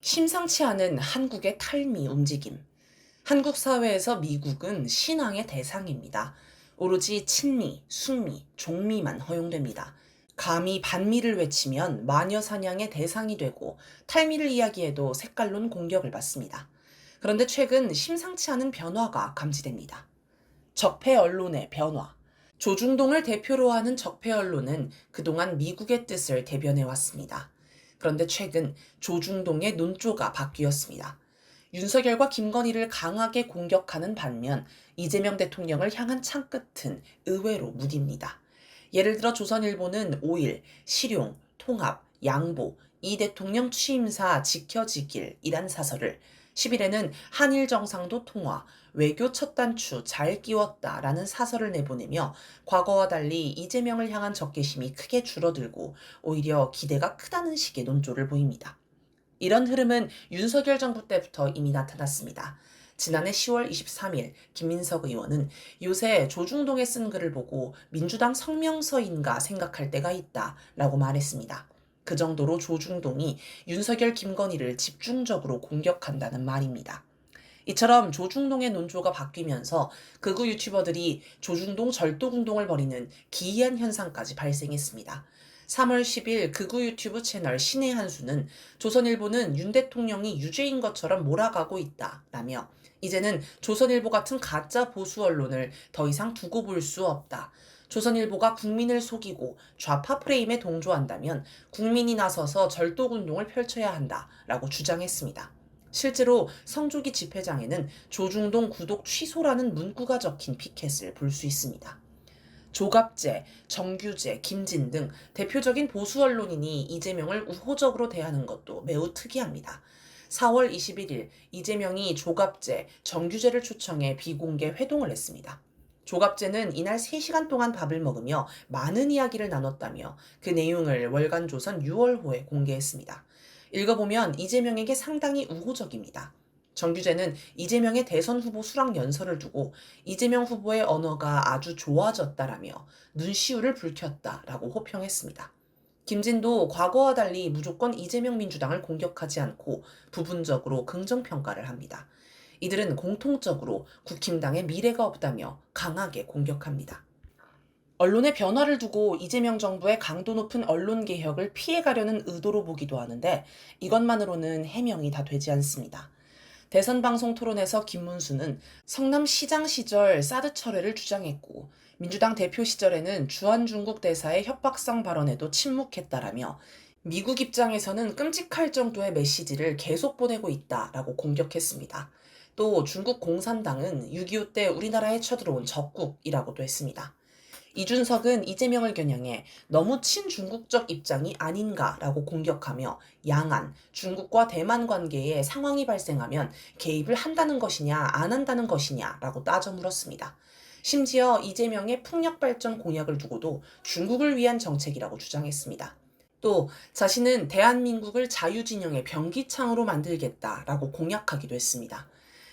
심상치 않은 한국의 탈미 움직임. 한국 사회에서 미국은 신앙의 대상입니다. 오로지 친미, 순미, 종미만 허용됩니다. 감히 반미를 외치면 마녀 사냥의 대상이 되고 탈미를 이야기해도 색깔론 공격을 받습니다. 그런데 최근 심상치 않은 변화가 감지됩니다. 적폐 언론의 변화. 조중동을 대표로 하는 적폐 언론은 그동안 미국의 뜻을 대변해 왔습니다. 그런데 최근 조중동의 논조가 바뀌었습니다. 윤석열과 김건희를 강하게 공격하는 반면 이재명 대통령을 향한 창끝은 의외로 무딥니다. 예를 들어 조선일보는 5일 실용, 통합, 양보, 이 대통령 취임사 지켜지길이란 사설을 10일에는 한일 정상도 통화, 외교 첫 단추 잘 끼웠다 라는 사설을 내보내며 과거와 달리 이재명을 향한 적개심이 크게 줄어들고 오히려 기대가 크다는 식의 논조를 보입니다. 이런 흐름은 윤석열 정부 때부터 이미 나타났습니다. 지난해 10월 23일 김민석 의원은 요새 조중동에 쓴 글을 보고 민주당 성명서인가 생각할 때가 있다 라고 말했습니다. 그 정도로 조중동이 윤석열 김건희를 집중적으로 공격한다는 말입니다. 이처럼 조중동의 논조가 바뀌면서 극우 유튜버들이 조중동 절도운동을 벌이는 기이한 현상까지 발생했습니다. 3월 10일 극우 유튜브 채널 신의 한수는 조선일보는 윤 대통령이 유죄인 것처럼 몰아가고 있다 라며 이제는 조선일보 같은 가짜 보수 언론을 더 이상 두고 볼 수 없다. 조선일보가 국민을 속이고 좌파 프레임에 동조한다면 국민이 나서서 절도운동을 펼쳐야 한다 라고 주장했습니다. 실제로 성조기 집회장에는 조중동 구독 취소라는 문구가 적힌 피켓을 볼 수 있습니다. 조갑재, 정규재, 김진 등 대표적인 보수 언론인이 이재명을 우호적으로 대하는 것도 매우 특이합니다. 4월 21일 이재명이 조갑재, 정규재를 초청해 비공개 회동을 했습니다. 조갑재는 이날 3시간 동안 밥을 먹으며 많은 이야기를 나눴다며 그 내용을 월간 조선 6월호에 공개했습니다. 읽어보면 이재명에게 상당히 우호적입니다. 정규재는 이재명의 대선 후보 수락 연설을 두고 이재명 후보의 언어가 아주 좋아졌다라며 눈시울을 붉혔다라고 호평했습니다. 김진도 과거와 달리 무조건 이재명 민주당을 공격하지 않고 부분적으로 긍정평가를 합니다. 이들은 공통적으로 국힘당의 미래가 없다며 강하게 공격합니다. 언론의 변화를 두고 이재명 정부의 강도 높은 언론 개혁을 피해가려는 의도로 보기도 하는데 이것만으로는 해명이 다 되지 않습니다. 대선 방송 토론에서 김문수는 성남시장 시절 사드 철회를 주장했고 민주당 대표 시절에는 주한 중국 대사의 협박성 발언에도 침묵했다라며 미국 입장에서는 끔찍할 정도의 메시지를 계속 보내고 있다라고 공격했습니다. 또 중국 공산당은 6.25 때 우리나라에 쳐들어온 적국이라고도 했습니다. 이준석은 이재명을 겨냥해 너무 친중국적 입장이 아닌가라고 공격하며 양안, 중국과 대만 관계에 상황이 발생하면 개입을 한다는 것이냐 안 한다는 것이냐라고 따져 물었습니다. 심지어 이재명의 풍력 발전 공약을 두고도 중국을 위한 정책이라고 주장했습니다. 또 자신은 대한민국을 자유진영의 변기창으로 만들겠다라고 공약하기도 했습니다.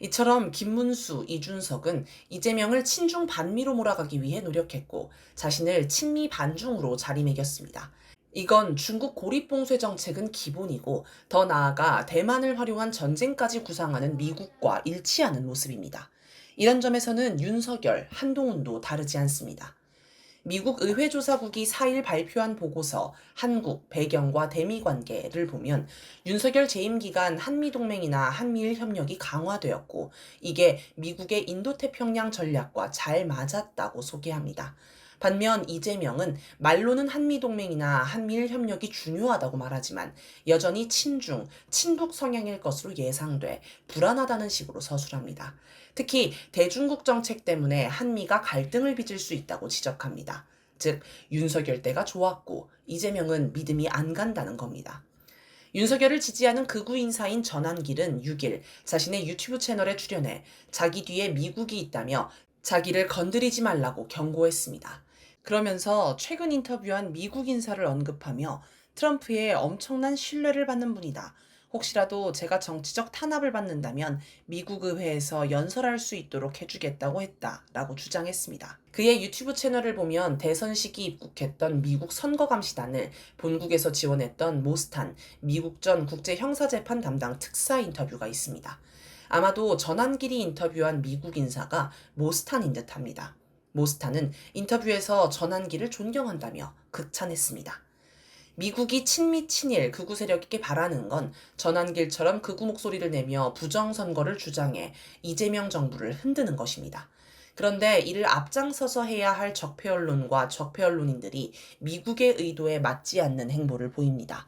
이처럼 김문수, 이준석은 이재명을 친중 반미로 몰아가기 위해 노력했고 자신을 친미 반중으로 자리매겼습니다. 이건 중국 고립봉쇄 정책은 기본이고 더 나아가 대만을 활용한 전쟁까지 구상하는 미국과 일치하는 모습입니다. 이런 점에서는 윤석열, 한동훈도 다르지 않습니다. 미국 의회조사국이 4일 발표한 보고서 한국, 배경과 대미 관계를 보면 윤석열 재임 기간 한미동맹이나 한미일 협력이 강화되었고 이게 미국의 인도태평양 전략과 잘 맞았다고 소개합니다. 반면 이재명은 말로는 한미동맹이나 한미일 협력이 중요하다고 말하지만 여전히 친중, 친북 성향일 것으로 예상돼 불안하다는 식으로 서술합니다. 특히 대중국 정책 때문에 한미가 갈등을 빚을 수 있다고 지적합니다. 즉, 윤석열 때가 좋았고 이재명은 믿음이 안 간다는 겁니다. 윤석열을 지지하는 극우 인사인 전한길은 6일 자신의 유튜브 채널에 출연해 자기 뒤에 미국이 있다며 자기를 건드리지 말라고 경고했습니다. 그러면서 최근 인터뷰한 미국 인사를 언급하며 트럼프의 엄청난 신뢰를 받는 분이다. 혹시라도 제가 정치적 탄압을 받는다면 미국 의회에서 연설할 수 있도록 해주겠다고 했다 라고 주장했습니다. 그의 유튜브 채널을 보면 대선 시기 입국했던 미국 선거감시단을 본국에서 지원했던 모스탄 미국 전 국제형사재판 담당 특사 인터뷰가 있습니다. 아마도 전환길이 인터뷰한 미국 인사가 모스탄인 듯합니다. 모스탄은 인터뷰에서 전환길을 존경한다며 극찬했습니다. 미국이 친미 친일 극우 세력에게 바라는 건 전환길처럼 극우 목소리를 내며 부정선거를 주장해 이재명 정부를 흔드는 것입니다. 그런데 이를 앞장서서 해야 할 적폐 언론과 적폐 언론인들이 미국의 의도에 맞지 않는 행보를 보입니다.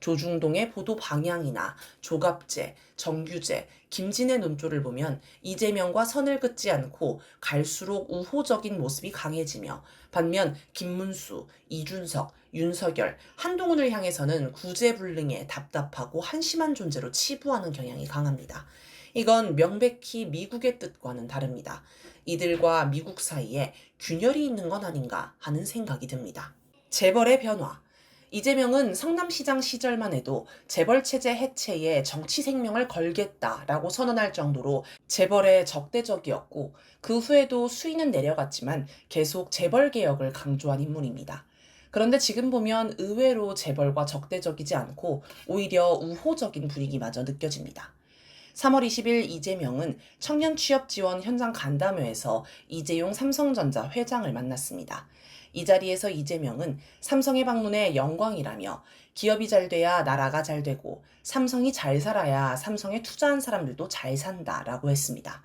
조중동의 보도 방향이나 조갑제, 정규제, 김진의 논조를 보면 이재명과 선을 긋지 않고 갈수록 우호적인 모습이 강해지며 반면 김문수, 이준석, 윤석열, 한동훈을 향해서는 구제불능에 답답하고 한심한 존재로 치부하는 경향이 강합니다. 이건 명백히 미국의 뜻과는 다릅니다. 이들과 미국 사이에 균열이 있는 건 아닌가 하는 생각이 듭니다. 재벌의 변화. 이재명은 성남시장 시절만 해도 재벌 체제 해체에 정치 생명을 걸겠다라고 선언할 정도로 재벌에 적대적이었고 그 후에도 수위는 내려갔지만 계속 재벌 개혁을 강조한 인물입니다. 그런데 지금 보면 의외로 재벌과 적대적이지 않고 오히려 우호적인 분위기마저 느껴집니다. 3월 20일 이재명은 청년 취업 지원 현장 간담회에서 이재용 삼성전자 회장을 만났습니다. 이 자리에서 이재명은 삼성의 방문에 영광이라며 기업이 잘 돼야 나라가 잘 되고 삼성이 잘 살아야 삼성에 투자한 사람들도 잘 산다라고 했습니다.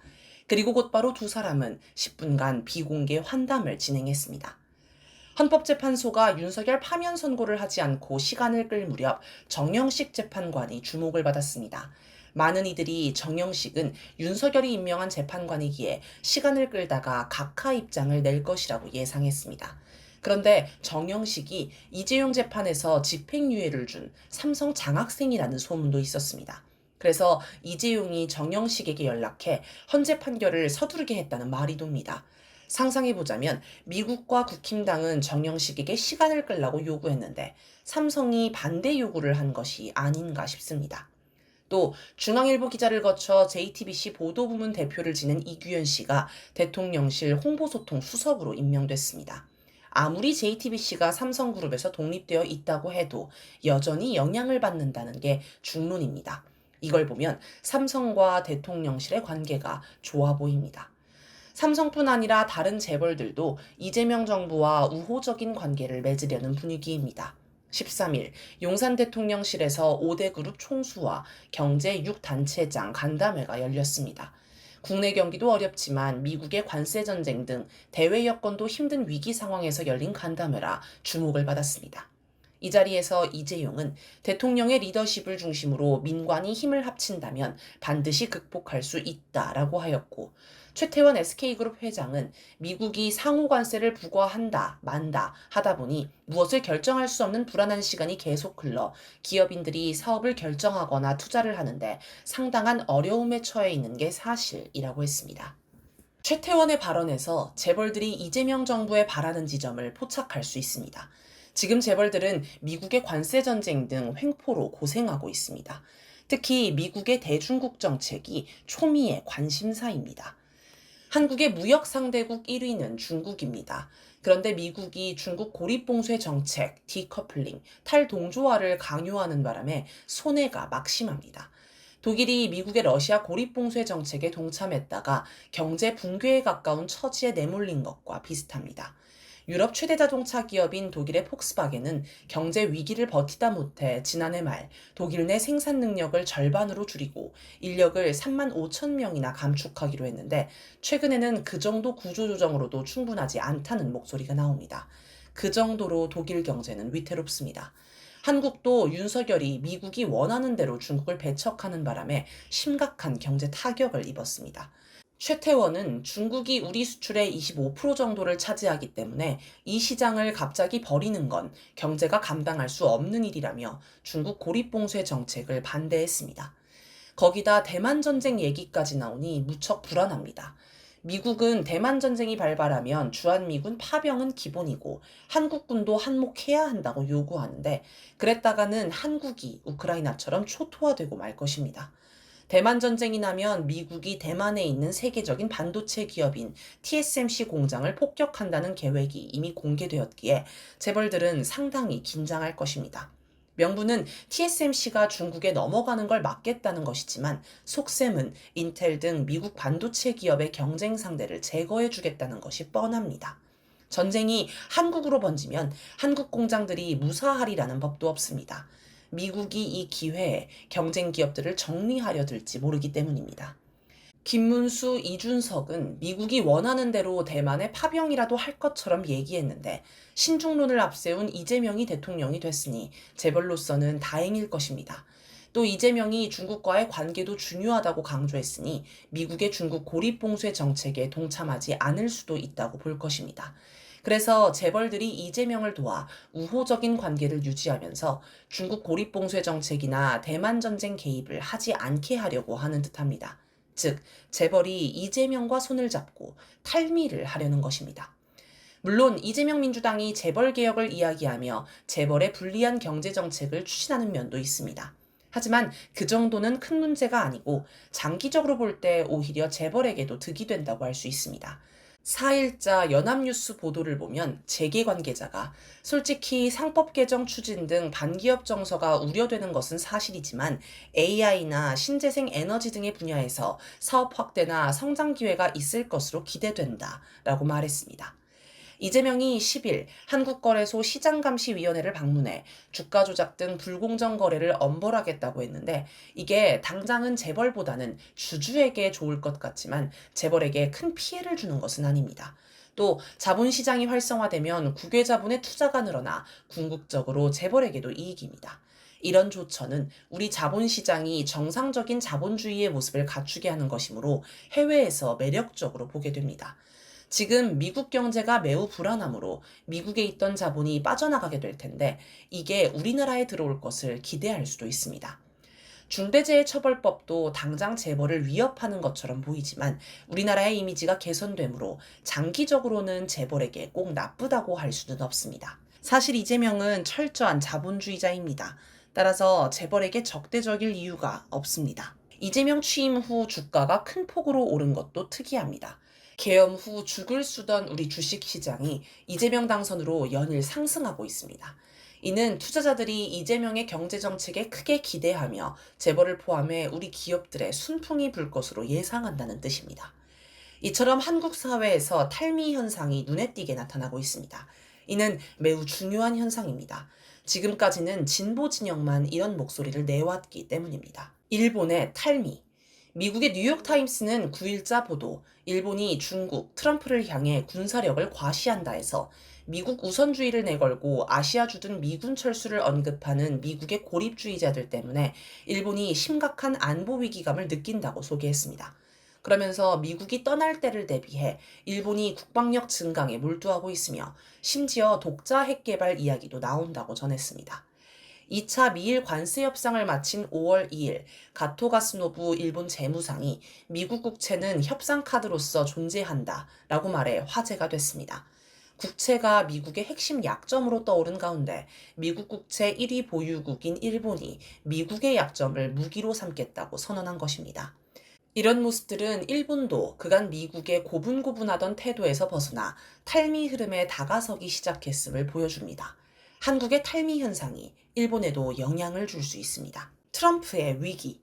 그리고 곧바로 두 사람은 10분간 비공개 환담을 진행했습니다. 헌법재판소가 윤석열 파면 선고를 하지 않고 시간을 끌 무렵 정영식 재판관이 주목을 받았습니다. 많은 이들이 정영식은 윤석열이 임명한 재판관이기에 시간을 끌다가 각하 입장을 낼 것이라고 예상했습니다. 그런데 정영식이 이재용 재판에서 집행유예를 준 삼성 장학생이라는 소문도 있었습니다. 그래서 이재용이 정영식에게 연락해 헌재 판결을 서두르게 했다는 말이 돕니다. 상상해보자면 미국과 국힘당은 정영식에게 시간을 끌라고 요구했는데 삼성이 반대 요구를 한 것이 아닌가 싶습니다. 또 중앙일보 기자를 거쳐 JTBC 보도부문 대표를 지낸 이규현 씨가 대통령실 홍보소통 수석으로 임명됐습니다. 아무리 JTBC가 삼성그룹에서 독립되어 있다고 해도 여전히 영향을 받는다는 게 중론입니다. 이걸 보면 삼성과 대통령실의 관계가 좋아 보입니다. 삼성뿐 아니라 다른 재벌들도 이재명 정부와 우호적인 관계를 맺으려는 분위기입니다. 13일 용산 대통령실에서 5대 그룹 총수와 경제 6단체장 간담회가 열렸습니다. 국내 경기도 어렵지만 미국의 관세 전쟁 등 대외 여건도 힘든 위기 상황에서 열린 간담회라 주목을 받았습니다. 이 자리에서 이재용은 대통령의 리더십을 중심으로 민관이 힘을 합친다면 반드시 극복할 수 있다라고 하였고 최태원 SK그룹 회장은 미국이 상호 관세를 부과한다, 만다 하다 보니 무엇을 결정할 수 없는 불안한 시간이 계속 흘러 기업인들이 사업을 결정하거나 투자를 하는데 상당한 어려움에 처해 있는 게 사실이라고 했습니다. 최태원의 발언에서 재벌들이 이재명 정부에 바라는 지점을 포착할 수 있습니다. 지금 재벌들은 미국의 관세 전쟁 등 횡포로 고생하고 있습니다. 특히 미국의 대중국 정책이 초미의 관심사입니다. 한국의 무역 상대국 1위는 중국입니다. 그런데 미국이 중국 고립봉쇄 정책, 디커플링, 탈동조화를 강요하는 바람에 손해가 막심합니다. 독일이 미국의 러시아 고립봉쇄 정책에 동참했다가 경제 붕괴에 가까운 처지에 내몰린 것과 비슷합니다. 유럽 최대 자동차 기업인 독일의 폭스바겐은 경제 위기를 버티다 못해 지난해 말 독일 내 생산 능력을 절반으로 줄이고 인력을 3만 5천 명이나 감축하기로 했는데 최근에는 그 정도 구조조정으로도 충분하지 않다는 목소리가 나옵니다. 그 정도로 독일 경제는 위태롭습니다. 한국도 윤석열이 미국이 원하는 대로 중국을 배척하는 바람에 심각한 경제 타격을 입었습니다. 최태원은 중국이 우리 수출의 25% 정도를 차지하기 때문에 이 시장을 갑자기 버리는 건 경제가 감당할 수 없는 일이라며 중국 고립봉쇄 정책을 반대했습니다. 거기다 대만 전쟁 얘기까지 나오니 무척 불안합니다. 미국은 대만 전쟁이 발발하면 주한미군 파병은 기본이고 한국군도 한몫해야 한다고 요구하는데 그랬다가는 한국이 우크라이나처럼 초토화되고 말 것입니다. 대만 전쟁이 나면 미국이 대만에 있는 세계적인 반도체 기업인 TSMC 공장을 폭격한다는 계획이 이미 공개되었기에 재벌들은 상당히 긴장할 것입니다. 명분은 TSMC가 중국에 넘어가는 걸 막겠다는 것이지만 속셈은 인텔 등 미국 반도체 기업의 경쟁 상대를 제거해 주겠다는 것이 뻔합니다. 전쟁이 한국으로 번지면 한국 공장들이 무사하리라는 법도 없습니다. 미국이 이 기회에 경쟁 기업들을 정리하려 들지 모르기 때문입니다. 김문수, 이준석은 미국이 원하는 대로 대만에 파병이라도 할 것처럼 얘기했는데 신중론을 앞세운 이재명이 대통령이 됐으니 재벌로서는 다행일 것입니다. 또 이재명이 중국과의 관계도 중요하다고 강조했으니 미국의 중국 고립 봉쇄 정책에 동참하지 않을 수도 있다고 볼 것입니다. 그래서 재벌들이 이재명을 도와 우호적인 관계를 유지하면서 중국 고립 봉쇄 정책이나 대만 전쟁 개입을 하지 않게 하려고 하는 듯합니다. 즉, 재벌이 이재명과 손을 잡고 탈미를 하려는 것입니다. 물론 이재명 민주당이 재벌 개혁을 이야기하며 재벌의 불리한 경제 정책을 추진하는 면도 있습니다. 하지만 그 정도는 큰 문제가 아니고 장기적으로 볼 때 오히려 재벌에게도 득이 된다고 할 수 있습니다. 4일자 연합뉴스 보도를 보면 재계 관계자가 솔직히 상법 개정 추진 등 반기업 정서가 우려되는 것은 사실이지만 AI나 신재생 에너지 등의 분야에서 사업 확대나 성장 기회가 있을 것으로 기대된다 라고 말했습니다. 이재명이 10일 한국거래소 시장감시위원회를 방문해 주가 조작 등 불공정 거래를 엄벌하겠다고 했는데 이게 당장은 재벌보다는 주주에게 좋을 것 같지만 재벌에게 큰 피해를 주는 것은 아닙니다. 또 자본시장이 활성화되면 국외자본의 투자가 늘어나 궁극적으로 재벌에게도 이익입니다. 이런 조처는 우리 자본시장이 정상적인 자본주의의 모습을 갖추게 하는 것이므로 해외에서 매력적으로 보게 됩니다. 지금 미국 경제가 매우 불안하므로 미국에 있던 자본이 빠져나가게 될 텐데 이게 우리나라에 들어올 것을 기대할 수도 있습니다. 중대재해처벌법도 당장 재벌을 위협하는 것처럼 보이지만 우리나라의 이미지가 개선되므로 장기적으로는 재벌에게 꼭 나쁘다고 할 수는 없습니다. 사실 이재명은 철저한 자본주의자입니다. 따라서 재벌에게 적대적일 이유가 없습니다. 이재명 취임 후 주가가 큰 폭으로 오른 것도 특이합니다. 계엄 후 죽을 수던 우리 주식 시장이 이재명 당선으로 연일 상승하고 있습니다. 이는 투자자들이 이재명의 경제 정책에 크게 기대하며 재벌을 포함해 우리 기업들의 순풍이 불 것으로 예상한다는 뜻입니다. 이처럼 한국 사회에서 탈미 현상이 눈에 띄게 나타나고 있습니다. 이는 매우 중요한 현상입니다. 지금까지는 진보 진영만 이런 목소리를 내왔기 때문입니다. 일본의 탈미, 미국의 뉴욕타임스는 9일자 보도, 일본이 중국, 트럼프를 향해 군사력을 과시한다 해서 미국 우선주의를 내걸고 아시아주 등 미군 철수를 언급하는 미국의 고립주의자들 때문에 일본이 심각한 안보 위기감을 느낀다고 소개했습니다. 그러면서 미국이 떠날 때를 대비해 일본이 국방력 증강에 몰두하고 있으며 심지어 독자 핵 개발 이야기도 나온다고 전했습니다. 2차 미일 관세 협상을 마친 5월 2일 가토가스노부 일본 재무상이 미국 국채는 협상 카드로서 존재한다 라고 말해 화제가 됐습니다. 국채가 미국의 핵심 약점으로 떠오른 가운데 미국 국채 1위 보유국인 일본이 미국의 약점을 무기로 삼겠다고 선언한 것입니다. 이런 모습들은 일본도 그간 미국의 고분고분하던 태도에서 벗어나 탈미 흐름에 다가서기 시작했음을 보여줍니다. 한국의 탈미 현상이 일본에도 영향을 줄 수 있습니다. 트럼프의 위기.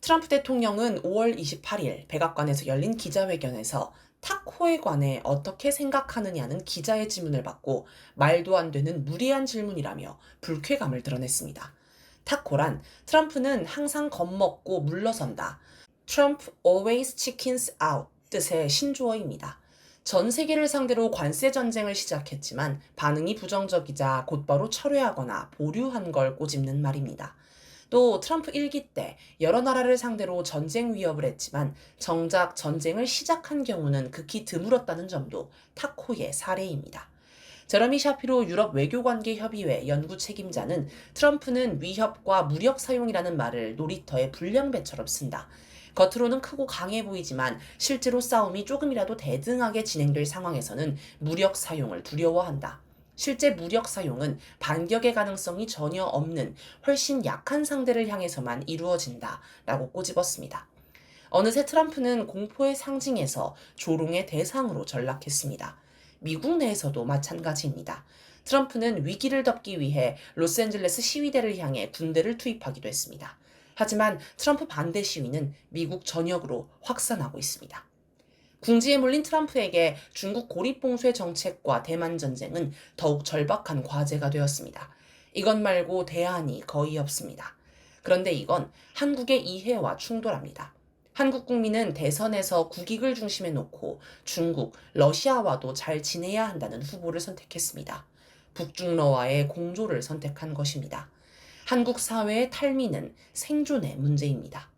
트럼프 대통령은 5월 28일 백악관에서 열린 기자회견에서 타코에 관해 어떻게 생각하느냐는 기자의 질문을 받고 말도 안 되는 무리한 질문이라며 불쾌감을 드러냈습니다. 타코란 트럼프는 항상 겁먹고 물러선다. Trump always chickens out 뜻의 신조어입니다. 전 세계를 상대로 관세 전쟁을 시작했지만 반응이 부정적이자 곧바로 철회하거나 보류한 걸 꼬집는 말입니다. 또 트럼프 1기 때 여러 나라를 상대로 전쟁 위협을 했지만 정작 전쟁을 시작한 경우는 극히 드물었다는 점도 타코의 사례입니다. 제러미 샤피로 유럽 외교관계협의회 연구 책임자는 트럼프는 위협과 무력 사용이라는 말을 놀이터의 불량배처럼 쓴다. 겉으로는 크고 강해 보이지만 실제로 싸움이 조금이라도 대등하게 진행될 상황에서는 무력 사용을 두려워한다. 실제 무력 사용은 반격의 가능성이 전혀 없는 훨씬 약한 상대를 향해서만 이루어진다. 라고 꼬집었습니다. 어느새 트럼프는 공포의 상징에서 조롱의 대상으로 전락했습니다. 미국 내에서도 마찬가지입니다. 트럼프는 위기를 덮기 위해 로스앤젤레스 시위대를 향해 군대를 투입하기도 했습니다. 하지만 트럼프 반대 시위는 미국 전역으로 확산하고 있습니다. 궁지에 몰린 트럼프에게 중국 고립봉쇄 정책과 대만 전쟁은 더욱 절박한 과제가 되었습니다. 이것 말고 대안이 거의 없습니다. 그런데 이건 한국의 이해와 충돌합니다. 한국 국민은 대선에서 국익을 중심에 놓고 중국, 러시아와도 잘 지내야 한다는 후보를 선택했습니다. 북중러와의 공조를 선택한 것입니다. 한국 사회의 탈미는 생존의 문제입니다.